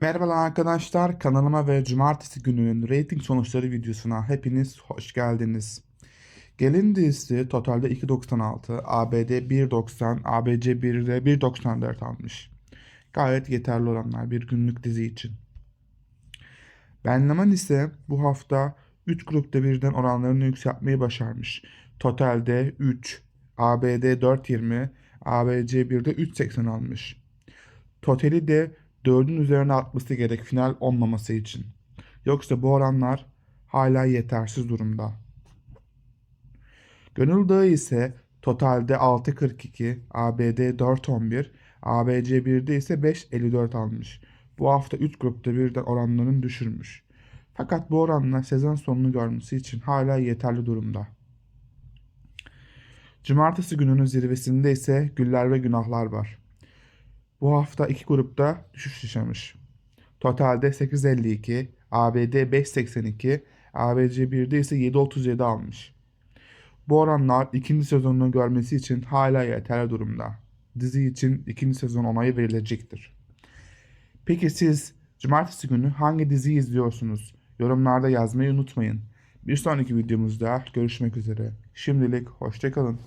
Merhabalar arkadaşlar kanalıma ve cumartesi gününün rating sonuçları videosuna hepiniz hoş geldiniz. Gelin dizisi totalde 2.96, ABD 1.90, ABC 1'de 1.94 almış. Gayet yeterli oranlar bir günlük dizi için. Benleman ise bu hafta 3 grupta birden oranlarını yükseltmeyi başarmış. Totalde 3, ABD 4.20, ABC 1'de 3.80 almış. Totali de 4'ün üzerine atması gerek final olmaması için. Yoksa bu oranlar hala yetersiz durumda. Gönül Dağı ise totalde 6.42, ABD 4.11, ABC 1'de ise 5.54 almış. Bu hafta 3 grupta birden oranlarını düşürmüş. Fakat bu oranlar sezon sonunu görmesi için hala yeterli durumda. Cumartesi gününün zirvesinde ise Güller ve Günahlar var. Bu hafta iki grupta düşüş yaşamış. Totalde 8.52, ABD 5.82, ABC 1'de ise 7.37 almış. Bu oranlar ikinci sezonunu görmesi için hala yeterli durumda. Dizi için ikinci sezon onayı verilecektir. Peki siz cumartesi günü hangi diziyi izliyorsunuz? Yorumlarda yazmayı unutmayın. Bir sonraki videomuzda görüşmek üzere. Şimdilik hoşçakalın.